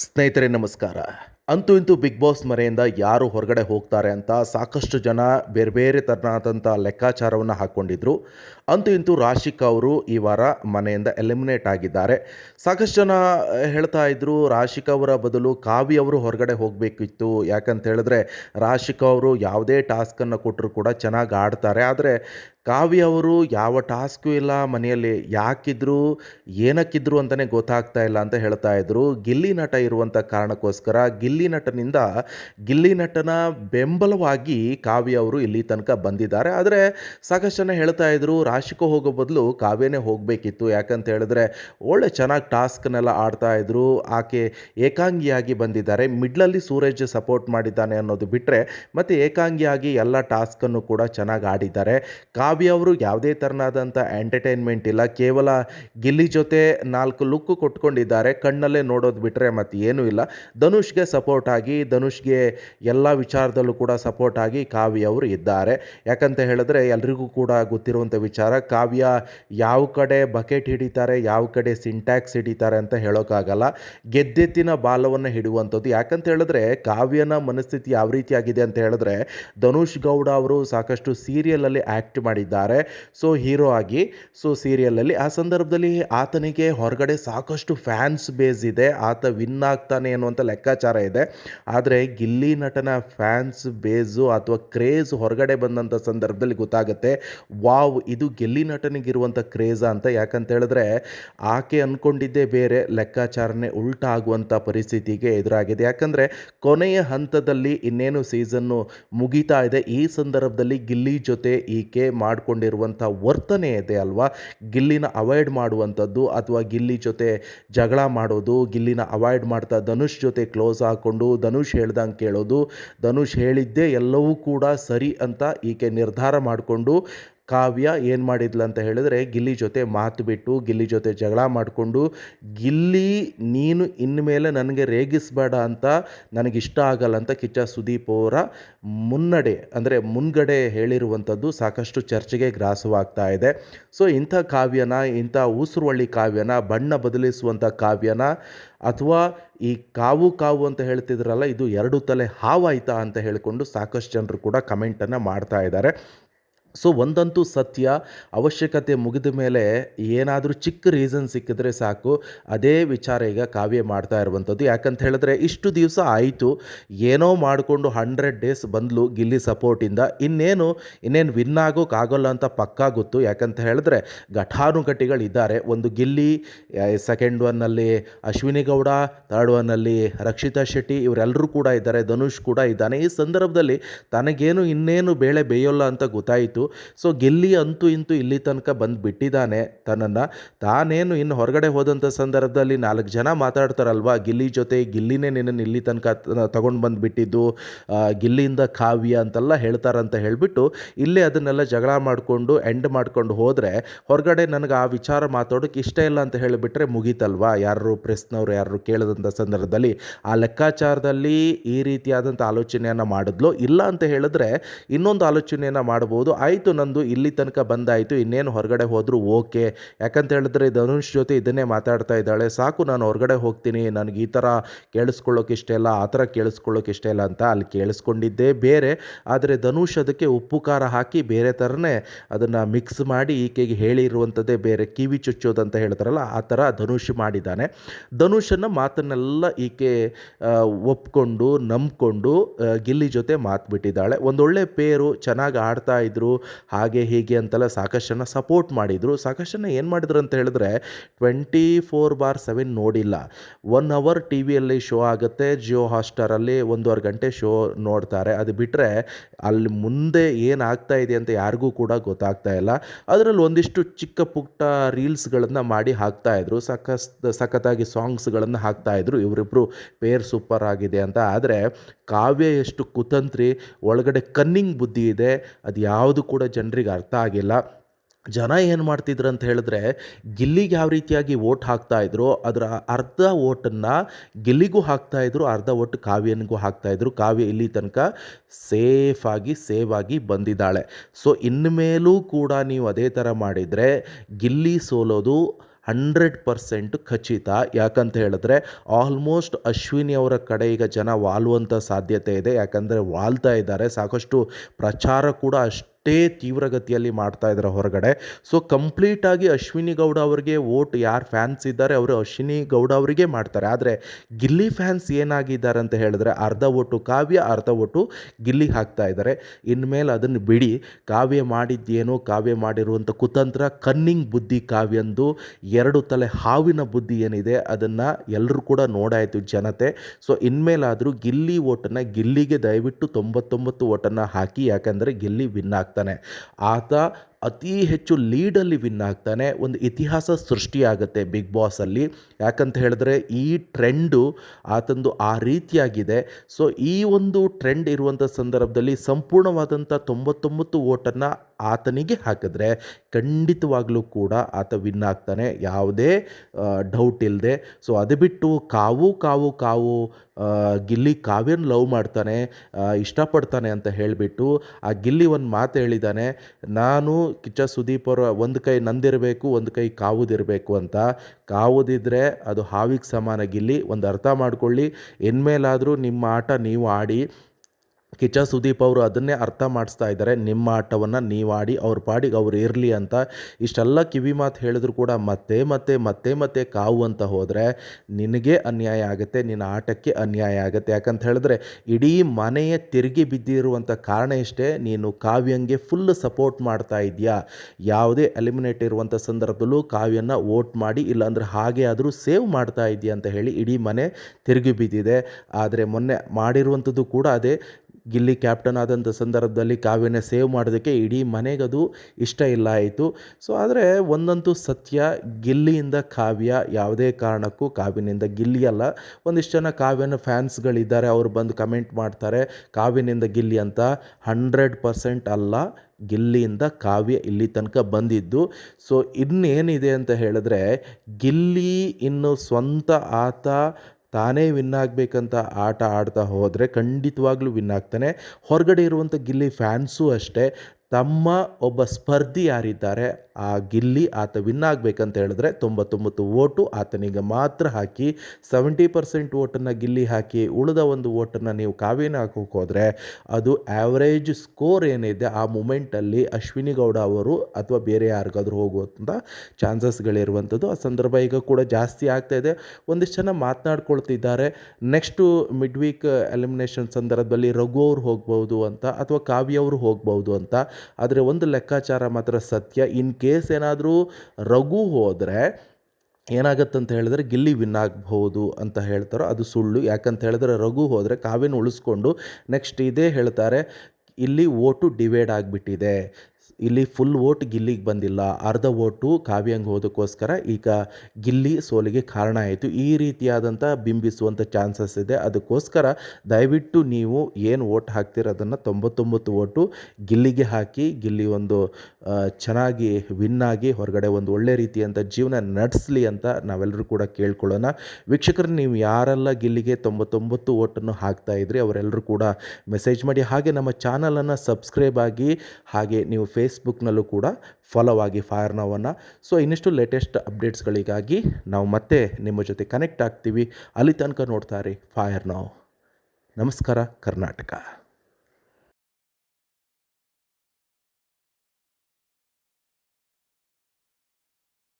ಸ್ನೇಹಿತರೆ, ನಮಸ್ಕಾರ. ಅಂತೂ ಇಂತೂ ಬಿಗ್ ಬಾಸ್ ಮನೆಯಿಂದ ಯಾರು ಹೊರಗಡೆ ಹೋಗ್ತಾರೆ ಅಂತ ಸಾಕಷ್ಟು ಜನ ಬೇರೆ ಬೇರೆ ತರನಾದಂಥ ಲೆಕ್ಕಾಚಾರವನ್ನು ಹಾಕ್ಕೊಂಡಿದ್ರು. ಅಂತೂ ಇಂತೂ ರಾಶಿಕ್ ಅವರು ಈ ವಾರ ಮನೆಯಿಂದ ಎಲಿಮಿನೇಟ್ ಆಗಿದ್ದಾರೆ. ಸಾಕಷ್ಟು ಜನ ಹೇಳ್ತಾ ಇದ್ರು, ರಾಶಿಕ್ ಅವರ ಬದಲು ಕಾವಿ ಅವರು ಹೊರಗಡೆ ಹೋಗಬೇಕಿತ್ತು. ಯಾಕಂತ ಹೇಳಿದ್ರೆ, ರಾಶಿಕ್ ಅವರು ಯಾವುದೇ ಟಾಸ್ಕನ್ನು ಕೊಟ್ಟರು ಕೂಡ ಚೆನ್ನಾಗಿ ಆಡ್ತಾರೆ. ಆದರೆ ಕಾವ್ಯ ಅವರು ಯಾವ ಟಾಸ್ಕು ಇಲ್ಲ ಮನೆಯಲ್ಲಿ ಯಾಕಿದ್ರು, ಏನಕ್ಕಿದ್ರು ಅಂತಲೇ ಗೊತ್ತಾಗ್ತಾ ಇಲ್ಲ ಅಂತ ಹೇಳ್ತಾ ಇದ್ರು. ಗಿಲ್ಲಿ ನಟ ಇರುವಂಥ ಕಾರಣಕ್ಕೋಸ್ಕರ ಗಿಲ್ಲಿ ನಟನಿಂದ ಗಿಲ್ಲಿ ನಟನ ಬೆಂಬಲವಾಗಿ ಕಾವ್ಯ ಅವರು ಇಲ್ಲಿ ತನಕ ಬಂದಿದ್ದಾರೆ. ಆದರೆ ಸಾಕಷ್ಟು ಜನ ಹೇಳ್ತಾ ಇದ್ರು, ರಾಶಿಕ ಹೋಗೋ ಬದಲು ಕಾವ್ಯನೇ ಹೋಗಬೇಕಿತ್ತು. ಯಾಕಂತ ಹೇಳಿದ್ರೆ ಒಳ್ಳೆ ಚೆನ್ನಾಗಿ ಟಾಸ್ಕ್ನೆಲ್ಲ ಆಡ್ತಾ ಇದ್ರು. ಆಕೆ ಏಕಾಂಗಿಯಾಗಿ ಬಂದಿದ್ದಾರೆ. ಮಿಡ್ಲಲ್ಲಿ ಸೂರಜ್ ಸಪೋರ್ಟ್ ಮಾಡಿದ್ದಾನೆ ಅನ್ನೋದು ಬಿಟ್ಟರೆ ಮತ್ತು ಏಕಾಂಗಿಯಾಗಿ ಎಲ್ಲ ಟಾಸ್ಕನ್ನು ಕೂಡ ಚೆನ್ನಾಗಿ ಆಡಿದ್ದಾರೆ. ಕಾವ್ಯ ಅವರು ಯಾವುದೇ ಥರನಾದಂಥ ಎಂಟರ್ಟೈನ್ಮೆಂಟ್ ಇಲ್ಲ, ಕೇವಲ ಗಿಲ್ಲಿ ಜೊತೆ ನಾಲ್ಕು ಲುಕ್ಕು ಕೊಟ್ಕೊಂಡಿದ್ದಾರೆ, ಕಣ್ಣಲ್ಲೇ ನೋಡೋದು ಬಿಟ್ಟರೆ ಮತ್ತು ಏನೂ ಇಲ್ಲ. ಧನುಷ್ಗೆ ಸಪೋರ್ಟ್ ಆಗಿ, ಧನುಷ್ಗೆ ಎಲ್ಲ ವಿಚಾರದಲ್ಲೂ ಕೂಡ ಸಪೋರ್ಟ್ ಆಗಿ ಕಾವ್ಯ ಅವರು ಇದ್ದಾರೆ. ಯಾಕಂತ ಹೇಳಿದ್ರೆ ಎಲ್ರಿಗೂ ಕೂಡ ಗೊತ್ತಿರುವಂಥ ವಿಚಾರ, ಕಾವ್ಯ ಯಾವ ಕಡೆ ಬಕೆಟ್ ಹಿಡಿತಾರೆ, ಯಾವ ಕಡೆ ಸಿಂಟ್ಯಾಕ್ಸ್ ಹಿಡಿತಾರೆ ಅಂತ ಹೇಳೋಕ್ಕಾಗಲ್ಲ. ಗೆದ್ದೆತ್ತಿನ ಬಾಲವನ್ನು ಹಿಡುವಂಥದ್ದು ಯಾಕಂತ ಹೇಳಿದ್ರೆ ಕಾವ್ಯನ ಮನಸ್ಥಿತಿ ಯಾವ ರೀತಿಯಾಗಿದೆ ಅಂತ ಹೇಳಿದ್ರೆ, ಧನುಷ್ ಗೌಡ ಅವರು ಸಾಕಷ್ಟು ಸೀರಿಯಲಲ್ಲಿ ಆ್ಯಕ್ಟ್ ಮಾಡಿದ್ದಾರೆ. ಸೊ ಹೀರೋ ಆಗಿ ಸೊ ಸೀರಿಯಲಲ್ಲಿ ಆ ಸಂದರ್ಭದಲ್ಲಿ ಆತನಿಗೆ ಹೊರಗಡೆ ಸಾಕಷ್ಟು ಫ್ಯಾನ್ಸ್ ಬೇಸ್ ಇದೆ. ಆತ ವಿನ್ ಆಗ್ತಾನೆ ಅನ್ನುವಂಥ ಲೆಕ್ಕಾಚಾರ ಇದೆ. ಆದರೆ ಗಿಲ್ಲಿ ನಟನ ಫ್ಯಾನ್ಸ್ ಬೇಸು ಅಥವಾ ಕ್ರೇಜ್ ಹೊರಗಡೆ ಬಂದಂಥ ಸಂದರ್ಭದಲ್ಲಿ ಗೊತ್ತಾಗುತ್ತೆ, ವಾವ್, ಇದು ಗಿಲ್ಲಿ ನಟನಿಗಿರುವಂಥ ಕ್ರೇಜ ಅಂತ. ಯಾಕಂತ ಹೇಳಿದ್ರೆ, ಆಕೆ ಅಂದ್ಕೊಂಡಿದ್ದೇ ಬೇರೆ, ಲೆಕ್ಕಾಚಾರನೇ ಉಲ್ಟಾ ಆಗುವಂಥ ಪರಿಸ್ಥಿತಿಗೆ ಎದುರಾಗಿದೆ. ಯಾಕಂದರೆ, ಕೊನೆಯ ಹಂತದಲ್ಲಿ ಇನ್ನೇನು ಸೀಸನ್ನು ಮುಗಿತಾ ಇದೆ, ಈ ಸಂದರ್ಭದಲ್ಲಿ ಗಿಲ್ಲಿ ಜೊತೆ ಈಕೆ ಮಾಡಿಕೊಂಡಿರುವಂಥ ವರ್ತನೆ ಇದೆ ಅಲ್ವಾ? ಗಿಲ್ಲಿನ ಅವಾಯ್ಡ್ ಮಾಡುವಂಥದ್ದು ಅಥವಾ ಗಿಲ್ಲಿ ಜೊತೆ ಜಗಳ ಮಾಡೋದು, ಗಿಲ್ಲಿನ ಅವಾಯ್ಡ್ ಮಾಡ್ತಾ ಧನುಷ್ ಜೊತೆ ಕ್ಲೋಸ್ ಹಾಕ್ಕೊಂಡು ಧನುಷ್ ಹೇಳ್ದಂಗೆ ಕೇಳೋದು, ಧನುಷ್ ಹೇಳಿದ್ದೇ ಎಲ್ಲವೂ ಕೂಡ ಸರಿ ಅಂತ ಈಕೆ ನಿರ್ಧಾರ ಮಾಡಿಕೊಂಡು ಕಾವ್ಯ ಏನು ಮಾಡಿದ್ಲು ಅಂತ ಹೇಳಿದ್ರೆ, ಗಿಲ್ಲಿ ಜೊತೆ ಮಾತು ಬಿಟ್ಟು, ಗಿಲ್ಲಿ ಜೊತೆ ಜಗಳ ಮಾಡಿಕೊಂಡು, ಗಿಲ್ಲಿ ನೀನು ಇನ್ಮೇಲೆ ನನಗೆ ರೇಗಿಸಬೇಡ ಅಂತ ನನಗಿಷ್ಟ ಆಗಲ್ಲ ಅಂತ ಕಿಚ್ಚ ಸುದೀಪ್ ಅವರ ಮುನ್ನಡೆ, ಅಂದರೆ ಮುನ್ಗಡೆ ಹೇಳಿರುವಂಥದ್ದು ಸಾಕಷ್ಟು ಚರ್ಚೆಗೆ ಗ್ರಾಸವಾಗ್ತಾ ಇದೆ. ಸೊ ಇಂಥ ಕಾವ್ಯನ, ಇಂಥ ಊಸುರುವಳ್ಳಿ ಕಾವ್ಯನ, ಬಣ್ಣ ಬದಲಿಸುವಂಥ ಕಾವ್ಯನ, ಅಥವಾ ಈ ಕಾವು ಕಾವು ಅಂತ ಹೇಳ್ತಿದ್ರಲ್ಲ, ಇದು ಎರಡು ತಲೆ ಹಾವಾಯ್ತಾ ಅಂತ ಹೇಳಿಕೊಂಡು ಸಾಕಷ್ಟು ಜನರು ಕೂಡ ಕಮೆಂಟನ್ನು ಮಾಡ್ತಾ ಇದ್ದಾರೆ. ಸೊ ಒಂದಂತೂ ಸತ್ಯ. ಅವಶ್ಯಕತೆ ಮುಗಿದ ಮೇಲೆ ಏನಾದರೂ ಚಿಕ್ಕ ರೀಸನ್ ಸಿಕ್ಕಿದ್ರೆ ಸಾಕು. ಅದೇ ವಿಚಾರ ಈಗ ಕಾವ್ಯ ಮಾಡ್ತಾ ಇರುವಂಥದ್ದು. ಯಾಕಂತ ಹೇಳಿದ್ರೆ ಇಷ್ಟು ದಿವಸ ಆಯಿತು. ಏನೋ ಮಾಡಿಕೊಂಡು ಹಂಡ್ರೆಡ್ ಡೇಸ್ ಬಂದಲು ಗಿಲ್ಲಿ ಸಪೋರ್ಟಿಂದ ಇನ್ನೇನು ಇನ್ನೇನು ವಿನ್ ಆಗೋಕ್ಕಾಗಲ್ಲ ಅಂತ ಪಕ್ಕಾ ಗೊತ್ತು. ಯಾಕಂತ ಹೇಳಿದ್ರೆ ಘಟಾನುಘಟಿಗಳಿದ್ದಾರೆ ಒಂದು ಗಿಲ್ಲಿ ಸೆಕೆಂಡ್ ಒನ್ನಲ್ಲಿ ಅಶ್ವಿನಿ ಗೌಡ ಥರ್ಡ್ ಒನ್ನಲ್ಲಿ ರಕ್ಷಿತಾ ಶೆಟ್ಟಿ ಇವರೆಲ್ಲರೂ ಕೂಡ ಇದ್ದಾರೆ. ಧನುಷ್ ಕೂಡ ಇದ್ದಾನೆ. ಈ ಸಂದರ್ಭದಲ್ಲಿ ತನಗೇನು ಇನ್ನೇನು ಬೇಳೆ ಬೇಯೋಲ್ಲ ಅಂತ ಗೊತ್ತಾಯಿತು. ಸೊ ಗಿಲ್ಲಿ ಅಂತೂ ಇಂತೂ ಇಲ್ಲಿ ತನಕ ಬಂದು ಬಿಟ್ಟಿದ್ದಾನೆ. ತನ್ನನ್ನು ತಾನೇನು ಇನ್ನು ಹೊರಗಡೆ ಹೋದಂಥ ಸಂದರ್ಭದಲ್ಲಿ ನಾಲ್ಕು ಜನ ಮಾತಾಡ್ತಾರಲ್ವಾ? ಗಿಲ್ಲಿ ಜೊತೆ ಗಿಲ್ಲಿನೇ ನಿನ್ನನ್ನು ಇಲ್ಲಿ ತನಕ ತಗೊಂಡು ಬಂದು ಬಿಟ್ಟಿದ್ದು ಗಿಲ್ಲಿಯಿಂದ ಕಾವ್ಯ ಅಂತೆಲ್ಲ ಹೇಳ್ತಾರಂತ ಹೇಳಿಬಿಟ್ಟು ಇಲ್ಲೇ ಅದನ್ನೆಲ್ಲ ಜಗಳ ಮಾಡಿಕೊಂಡು ಎಂಡ್ ಮಾಡ್ಕೊಂಡು ಹೋದರೆ ಹೊರಗಡೆ ನನಗೆ ಆ ವಿಚಾರ ಮಾತಾಡೋಕ್ಕೆ ಇಷ್ಟ ಇಲ್ಲ ಅಂತ ಹೇಳಿಬಿಟ್ರೆ ಮುಗೀತಲ್ವಾ? ಯಾರು ಪ್ರೆಸ್ನವ್ರು, ಯಾರು ಕೇಳಿದಂಥ ಸಂದರ್ಭದಲ್ಲಿ ಆ ಲೆಕ್ಕಾಚಾರದಲ್ಲಿ ಈ ರೀತಿಯಾದಂಥ ಆಲೋಚನೆಯನ್ನು ಮಾಡಿದ್ಲು ಇಲ್ಲ ಅಂತ ಹೇಳಿದ್ರೆ ಇನ್ನೊಂದು ಆಲೋಚನೆಯನ್ನು ಮಾಡ್ಬೋದು. ಆಯಿತು ನಂದು, ಇಲ್ಲಿ ತನಕ ಬಂದಾಯಿತು, ಇನ್ನೇನು ಹೊರಗಡೆ ಹೋದರೂ ಓಕೆ. ಯಾಕಂತ ಹೇಳಿದ್ರೆ ಧನುಷ್ ಜೊತೆ ಇದನ್ನೇ ಮಾತಾಡ್ತಾ ಇದ್ದಾಳೆ. ಸಾಕು, ನಾನು ಹೊರಗಡೆ ಹೋಗ್ತೀನಿ, ನನಗೆ ಈ ಥರ ಕೇಳಿಸ್ಕೊಳ್ಳೋಕೆ ಇಷ್ಟ ಇಲ್ಲ, ಆ ಥರ ಕೇಳಿಸ್ಕೊಳ್ಳೋಕೆ ಇಷ್ಟ ಇಲ್ಲ ಅಂತ ಅಲ್ಲಿ ಕೇಳಿಸ್ಕೊಂಡಿದ್ದೆ ಬೇರೆ. ಆದರೆ ಧನುಷ್ ಅದಕ್ಕೆ ಉಪ್ಪು, ಖಾರ ಹಾಕಿ ಬೇರೆ ಥರನೇ ಅದನ್ನು ಮಿಕ್ಸ್ ಮಾಡಿ ಈಕೆಗೆ ಹೇಳಿರುವಂಥದ್ದೇ ಬೇರೆ. ಕಿವಿ ಚುಚ್ಚೋದು ಅಂತ ಹೇಳ್ತಾರಲ್ಲ, ಆ ಥರ ಧನುಷ್ ಮಾಡಿದ್ದಾನೆ. ಧನುಷನ ಮಾತನ್ನೆಲ್ಲ ಈಕೆ ಒಪ್ಪಿಕೊಂಡು ನಂಬ್ಕೊಂಡು ಗಿಲ್ಲಿ ಜೊತೆ ಮಾತು ಬಿಟ್ಟಿದ್ದಾಳೆ ಒಂದೊಳ್ಳೆ ಪೇರು, ಚೆನ್ನಾಗಿ ಆಡ್ತಾ ಇದ್ರು. ಹಾಗೆ ಹೀಗೆ ಅಂತೆಲ್ಲ ಸಾಕಷ್ಟು ಸಪೋರ್ಟ್ ಮಾಡಿದರು. ಸಾಕಷ್ಟು ಜನ ಏನು ಮಾಡಿದ್ರು ಅಂತ ಹೇಳಿದ್ರೆ ಟ್ವೆಂಟಿ ಫೋರ್ ಬಾರ್ ಸೆವೆನ್ ನೋಡಿಲ್ಲ ಒನ್ ಅವರ್ ಟಿ ವಿಯಲ್ಲಿ ಶೋ ಆಗುತ್ತೆ ಜಿಯೋ ಹಾಸ್ಟಾರಲ್ಲಿ ಒಂದೂವರೆ ಗಂಟೆ ಶೋ ನೋಡ್ತಾರೆ. ಅದು ಬಿಟ್ಟರೆ ಅಲ್ಲಿ ಮುಂದೆ ಏನಾಗ್ತಾ ಇದೆ ಅಂತ ಯಾರಿಗೂ ಕೂಡ ಗೊತ್ತಾಗ್ತಾ ಇಲ್ಲ. ಅದರಲ್ಲಿ ಒಂದಿಷ್ಟು ಚಿಕ್ಕ ಪುಟ್ಟ ರೀಲ್ಸ್ಗಳನ್ನು ಮಾಡಿ ಹಾಕ್ತಾ ಇದ್ರು. ಸಖಸ್ ಸಖತ್ತಾಗಿ ಸಾಂಗ್ಸ್ಗಳನ್ನು ಹಾಕ್ತಾ ಇದ್ರು. ಇವರಿಬ್ಬರು ಪೇರ್ ಸೂಪರ್ ಆಗಿದೆ ಅಂತ. ಆದರೆ ಕಾವ್ಯ ಎಷ್ಟು ಕುತಂತ್ರಿ, ಒಳಗಡೆ ಕನ್ನಿಂಗ್ ಬುದ್ಧಿ ಇದೆ, ಅದು ಯಾವುದು ಕೂಡ ಜನರಿಗೆ ಅರ್ಥ ಆಗಿಲ್ಲ. ಜನ ಏನು ಮಾಡ್ತಿದ್ರು ಅಂತ ಹೇಳಿದ್ರೆ, ಗಿಲ್ಲಿಗೆ ಯಾವ ರೀತಿಯಾಗಿ ಓಟ್ ಹಾಕ್ತಾ ಇದ್ರು, ಅದರ ಅರ್ಧ ಓಟನ್ನು ಗಿಲ್ಲಿಗೂ ಹಾಕ್ತಾ ಇದ್ರು, ಅರ್ಧ ಓಟ್ ಕಾವ್ಯನಿಗೂ ಹಾಕ್ತಾ ಇದ್ರು. ಕಾವ್ಯ ಇಲ್ಲಿ ತನಕ ಸೇಫಾಗಿ ಸೇವ್ ಆಗಿ ಬಂದಿದ್ದಾಳೆ. ಸೊ, ಇನ್ಮೇಲೂ ಕೂಡ ನೀವು ಅದೇ ಥರ ಮಾಡಿದರೆ, ಗಿಲ್ಲಿ ಸೋಲೋದು ಹಂಡ್ರೆಡ್ ಪರ್ಸೆಂಟ್ ಖಚಿತ. ಯಾಕಂತ ಹೇಳಿದ್ರೆ, ಆಲ್ಮೋಸ್ಟ್ ಅಶ್ವಿನಿ ಅವರ ಕಡೆ ಈಗ ಜನ ವಾಲುವಂಥ ಸಾಧ್ಯತೆ ಇದೆ. ಯಾಕಂದರೆ ವಾಲ್ತಾ ಇದ್ದಾರೆ. ಸಾಕಷ್ಟು ಪ್ರಚಾರ ಕೂಡ ಅಷ್ಟೇ ತೀವ್ರಗತಿಯಲ್ಲಿ ಮಾಡ್ತಾ ಇದ್ದಾರೆ ಹೊರಗಡೆ. ಸೊ ಕಂಪ್ಲೀಟಾಗಿ ಅಶ್ವಿನಿ ಗೌಡ ಅವರಿಗೆ ವೋಟ್ ಯಾರು ಫ್ಯಾನ್ಸ್ ಇದ್ದಾರೆ ಅವರು ಅಶ್ವಿನಿ ಗೌಡ ಅವರಿಗೆ ಮಾಡ್ತಾರೆ. ಆದರೆ, ಗಿಲ್ಲಿ ಫ್ಯಾನ್ಸ್ ಏನಾಗಿದ್ದಾರೆ ಅಂತ ಹೇಳಿದ್ರೆ ಅರ್ಧ ಓಟು ಕಾವ್ಯ, ಅರ್ಧ ಓಟು ಗಿಲ್ಲಿ ಹಾಕ್ತಾ ಇದ್ದಾರೆ. ಇನ್ಮೇಲೆ ಅದನ್ನು ಬಿಡಿ, ಕಾವ್ಯ ಮಾಡಿದ್ದೇನು, ಕಾವ್ಯ ಮಾಡಿರುವಂಥ ಕುತಂತ್ರ, ಕನ್ನಿಂಗ್ ಬುದ್ಧಿ ಕಾವ್ಯಂದು ಎರಡು ತಲೆ ಹಾವಿನ ಬುದ್ಧಿ ಏನಿದೆ ಅದನ್ನು ಎಲ್ಲರೂ ಕೂಡ ನೋಡಾಯಿತು ಜನತೆ. ಸೊ ಇನ್ಮೇಲಾದರೂ ಗಿಲ್ಲಿ ಓಟನ್ನು ಗಿಲ್ಲಿಗೆ ದಯವಿಟ್ಟು ತೊಂಬತ್ತೊಂಬತ್ತು ಓಟನ್ನು ಹಾಕಿ, ಯಾಕಂದರೆ ಗಿಲ್ಲಿ ವಿನ್ ಆಗ್ತಾನೆ. ಆತ ಅತಿ ಹೆಚ್ಚು ಲೀಡಲ್ಲಿ ವಿನ್ ಆಗ್ತಾನೆ, ಒಂದು ಇತಿಹಾಸ ಸೃಷ್ಟಿಯಾಗುತ್ತೆ ಬಿಗ್ ಬಾಸಲ್ಲಿ. ಯಾಕಂತ ಹೇಳಿದ್ರೆ ಈ ಟ್ರೆಂಡು ಆತಂದು ಆ ರೀತಿಯಾಗಿದೆ. ಸೊ, ಈ ಒಂದು ಟ್ರೆಂಡ್ ಇರುವಂಥ ಸಂದರ್ಭದಲ್ಲಿ ಸಂಪೂರ್ಣವಾದಂಥ ತೊಂಬತ್ತೊಂಬತ್ತು ಓಟನ್ನು ಆತನಿಗೆ ಹಾಕಿದ್ರೆ ಖಂಡಿತವಾಗಲೂ ಕೂಡ ಆತ ವಿನ್ ಆಗ್ತಾನೆ. ಯಾವುದೇ ಡೌಟ್ ಇಲ್ಲದೆ ಸೊ, ಅದು ಬಿಟ್ಟು ಕಾವು ಕಾವು ಕಾವು ಗಿಲ್ಲಿ ಕಾವ್ಯನ ಲವ್ ಮಾಡ್ತಾನೆ ಇಷ್ಟಪಡ್ತಾನೆ ಅಂತ ಹೇಳಿಬಿಟ್ಟು ಆ ಗಿಲ್ಲಿ ಒಂದು ಮಾತು ಹೇಳಿದ್ದಾನೆ ನಾನು ಕಿಚ್ಚ ಸುದೀಪ್ ಅವರ ಒಂದು ಕೈ ನಂದಿರಬೇಕು, ಒಂದು ಕೈ ಕಾವುದಿರಬೇಕು ಅಂತ. ಕಾವುದಿದ್ರೆ ಅದು ಹಾವಿಗೆ ಸಮಾನ ಗಿಲ್ಲಿ. ಒಂದು ಅರ್ಥ ಮಾಡ್ಕೊಳ್ಳಿ. ಇನ್ಮೇಲಾದರೂ ನಿಮ್ಮ ಆಟ ನೀವು ಆಡಿ. ಕಿಚ್ಚ ಸುದೀಪ್ ಅವರು ಅದನ್ನೇ ಅರ್ಥ ಮಾಡಿಸ್ತಾ ಇದ್ದಾರೆ. ನಿಮ್ಮ ಆಟವನ್ನು ನೀವು ಆಡಿ, ಅವ್ರ ಪಾಡಿಗೆ ಅವ್ರು ಇರಲಿ ಅಂತ. ಇಷ್ಟೆಲ್ಲ ಕಿವಿ ಮಾತು ಹೇಳಿದ್ರು ಕೂಡ ಮತ್ತೆ ಮತ್ತೆ ಮತ್ತೆ ಮತ್ತೆ ಕಾವು ಅಂತ ಹೋದರೆ ನಿನಗೆ ಅನ್ಯಾಯ ಆಗುತ್ತೆ, ನಿನ್ನ ಆಟಕ್ಕೆ ಅನ್ಯಾಯ ಆಗುತ್ತೆ. ಯಾಕಂತ ಹೇಳಿದ್ರೆ ಇಡೀ ಮನೆಯ ತಿರುಗಿ ಬಿದ್ದಿರುವಂಥ ಕಾರಣ ಇಷ್ಟೇ, ನೀನು ಕಾವ್ಯಂಗೆ ಫುಲ್ ಸಪೋರ್ಟ್ ಮಾಡ್ತಾ ಇದೆಯಾ? ಯಾವುದೇ ಎಲಿಮಿನೇಟ್ ಇರುವಂಥ ಸಂದರ್ಭದಲ್ಲೂ ಕಾವ್ಯನ ವೋಟ್ ಮಾಡಿ, ಇಲ್ಲಾಂದ್ರೆ ಹಾಗೆ ಆದರೂ ಸೇವ್ ಮಾಡ್ತಾ ಇದೆಯಾ ಅಂತ ಹೇಳಿ ಇಡೀ ಮನೆ ತಿರುಗಿ ಬಿದ್ದಿದೆ. ಆದರೆ ಮೊನ್ನೆ ಮಾಡಿರುವಂಥದ್ದು ಕೂಡ ಅದೇ. ಗಿಲ್ಲಿ ಕ್ಯಾಪ್ಟನ್ ಆದಂಥ ಸಂದರ್ಭದಲ್ಲಿ ಕಾವ್ಯನ ಸೇವ್ ಮಾಡೋದಕ್ಕೆ ಇಡೀ ಮನೆಗದು ಇಷ್ಟ ಇಲ್ಲ ಆಯಿತು. ಸೊ ಆದರೆ ಒಂದಂತೂ ಸತ್ಯ, ಗಿಲ್ಲಿಯಿಂದ ಕಾವ್ಯ ಯಾವುದೇ ಕಾರಣಕ್ಕೂ ಕಾವ್ಯನಿಂದ ಗಿಲ್ಲಿ ಅಲ್ಲ. ಒಂದಿಷ್ಟು ಜನ ಕಾವ್ಯನ ಫ್ಯಾನ್ಸ್ಗಳಿದ್ದಾರೆ, ಅವ್ರು ಬಂದು ಕಮೆಂಟ್ ಮಾಡ್ತಾರೆ, ಕಾವ್ಯನಿಂದ ಗಿಲ್ಲಿ ಅಂತ. ಹಂಡ್ರೆಡ್ ಪರ್ಸೆಂಟ್ ಅಲ್ಲ, ಗಿಲ್ಲಿಯಿಂದ ಕಾವ್ಯ ಇಲ್ಲಿ ತನಕ ಬಂದಿದ್ದು. ಸೊ ಇನ್ನೇನಿದೆ ಅಂತ ಹೇಳಿದ್ರೆ, ಗಿಲ್ಲಿ ಇನ್ನು ಸ್ವಂತ ಆತ ತಾನೇ ವಿನ್ ಆಗಬೇಕಂತ ಆಟ ಆಡ್ತಾ ಹೋದರೆ ಖಂಡಿತವಾಗ್ಲೂ ವಿನ್ ಆಗ್ತಾನೆ. ಹೊರಗಡೆ ಇರುವಂಥ ಗಿಲ್ಲಿ ಫ್ಯಾನ್ಸು ಅಷ್ಟೇ. ತಮ್ಮ ಒಬ್ಬ ಸ್ಪರ್ಧಿ ಯಾರಿದ್ದಾರೆ, ಆ ಗಿಲ್ಲಿ ಆತ ವಿನ್ ಆಗಬೇಕಂತ ಹೇಳಿದ್ರೆ ತೊಂಬತ್ತೊಂಬತ್ತು ಓಟು ಆತನಿಗೆ ಮಾತ್ರ ಹಾಕಿ ಸೆವೆಂಟಿ ಪರ್ಸೆಂಟ್ ಓಟನ್ನು ಗಿಲ್ಲಿ ಹಾಕಿ ಉಳಿದ ಒಂದು ಓಟನ್ನು ನೀವು ಕಾವ್ಯನ ಹಾಕೋಕೆ ಹೋದರೆ ಅದು ಆ್ಯಾವ್ರೇಜ್ ಸ್ಕೋರ್ ಏನಿದೆ ಆ ಮೂಮೆಂಟಲ್ಲಿ ಅಶ್ವಿನಿ ಗೌಡ ಅವರು ಅಥವಾ ಬೇರೆ ಯಾರಿಗಾದ್ರೂ ಹೋಗುವಂಥ ಚಾನ್ಸಸ್ಗಳಿರುವಂಥದ್ದು ಆ ಸಂದರ್ಭ ಈಗ ಕೂಡ ಜಾಸ್ತಿ ಆಗ್ತಾ ಇದೆ. ಒಂದಿಷ್ಟು ಜನ ಮಾತನಾಡ್ಕೊಳ್ತಿದ್ದಾರೆ. ನೆಕ್ಸ್ಟು ಮಿಡ್ ವೀಕ್ ಎಲಿಮಿನೇಷನ್ ಸಂದರ್ಭದಲ್ಲಿ ರಘು ಅವರು ಹೋಗ್ಬೋದು ಅಂತ ಅಥವಾ ಕಾವ್ಯ ಅವರು ಹೋಗ್ಬೋದು ಅಂತ ಆದರೆ ಒಂದು ಲೆಕ್ಕಾಚಾರ ಮಾತ್ರ ಸತ್ಯ. ಇನ್ ಕೇಸ್ ಏನಾದರೂ ರಘು ಹೋದರೆ ಏನಾಗತ್ತಂತ ಹೇಳಿದ್ರೆ ಗಿಲ್ಲಿ ವಿನ್ ಆಗಬಹುದು ಅಂತ ಹೇಳ್ತಾರೋ ಅದು ಸುಳ್ಳು. ಯಾಕಂತ ಹೇಳಿದ್ರೆ ರಘು ಹೋದರೆ ಕಾವ್ಯನ ಉಳಿಸ್ಕೊಂಡು ನೆಕ್ಸ್ಟ್ ಇದೇ ಹೇಳ್ತಾರೆ, ಇಲ್ಲಿ ಓಟು ಡಿವೈಡ್ ಆಗಿಬಿಟ್ಟಿದೆ. ಇಲ್ಲಿ ಫುಲ್ ಓಟ್ ಗಿಲ್ಲಿಗೆ ಬಂದಿಲ್ಲ. ಅರ್ಧ ಓಟು ಕಾವ್ಯಾಂಗ್ ಹೋದಕ್ಕೋಸ್ಕರ ಈಗ ಗಿಲ್ಲಿ ಸೋಲಿಗೆ ಕಾರಣ ಆಯಿತು. ಈ ರೀತಿಯಾದಂಥ ಬಿಂಬಿಸುವಂಥ ಚಾನ್ಸಸ್ ಇದೆ. ಅದಕ್ಕೋಸ್ಕರ ದಯವಿಟ್ಟು ನೀವು ಏನು ಓಟ್ ಹಾಕ್ತೀರ ಅದನ್ನು ತೊಂಬತ್ತೊಂಬತ್ತು ಓಟು ಗಿಲ್ಲಿಗೆ ಹಾಕಿ, ಗಿಲ್ಲಿ ಒಂದು ಚೆನ್ನಾಗಿ ವಿನ್ ಆಗಿ ಹೊರಗಡೆ ಒಂದು ಒಳ್ಳೆ ರೀತಿಯಂಥ ಜೀವನ ನಡೆಸಲಿ ಅಂತ ನಾವೆಲ್ಲರೂ ಕೂಡ ಕೇಳ್ಕೊಳ್ಳೋಣ. ವೀಕ್ಷಕರು, ನೀವು ಯಾರೆಲ್ಲ ಗಿಲ್ಲಿಗೆ ತೊಂಬತ್ತೊಂಬತ್ತು ಓಟನ್ನು ಹಾಕ್ತಾ ಇದ್ರಿ ಅವರೆಲ್ಲರೂ ಕೂಡ ಮೆಸೇಜ್ ಮಾಡಿ. ಹಾಗೆ ನಮ್ಮ ಚಾನಲನ್ನು ಸಬ್ಸ್ಕ್ರೈಬ್ ಆಗಿ ಹಾಗೆ ನೀವು ಫೇಸ್ಬುಕ್ನಲ್ಲೂ ಕೂಡ ಫಾಲೋ ಆಗಿ ಫೈರ್ ನಾವನ್ನು. ಸೊ ಇನ್ನಿಷ್ಟು ಲೇಟೆಸ್ಟ್ ಅಪ್ಡೇಟ್ಸ್ಗಳಿಗಾಗಿ ನಾವು ಮತ್ತೆ ನಿಮ್ಮ ಜೊತೆ ಕನೆಕ್ಟ್ ಆಗ್ತೀವಿ. ಅಲ್ಲಿ ತನಕ ನೋಡ್ತಾ ರೀ ಫೈರ್ ನಾವು. ನಮಸ್ಕಾರ, ಕರ್ನಾಟಕ.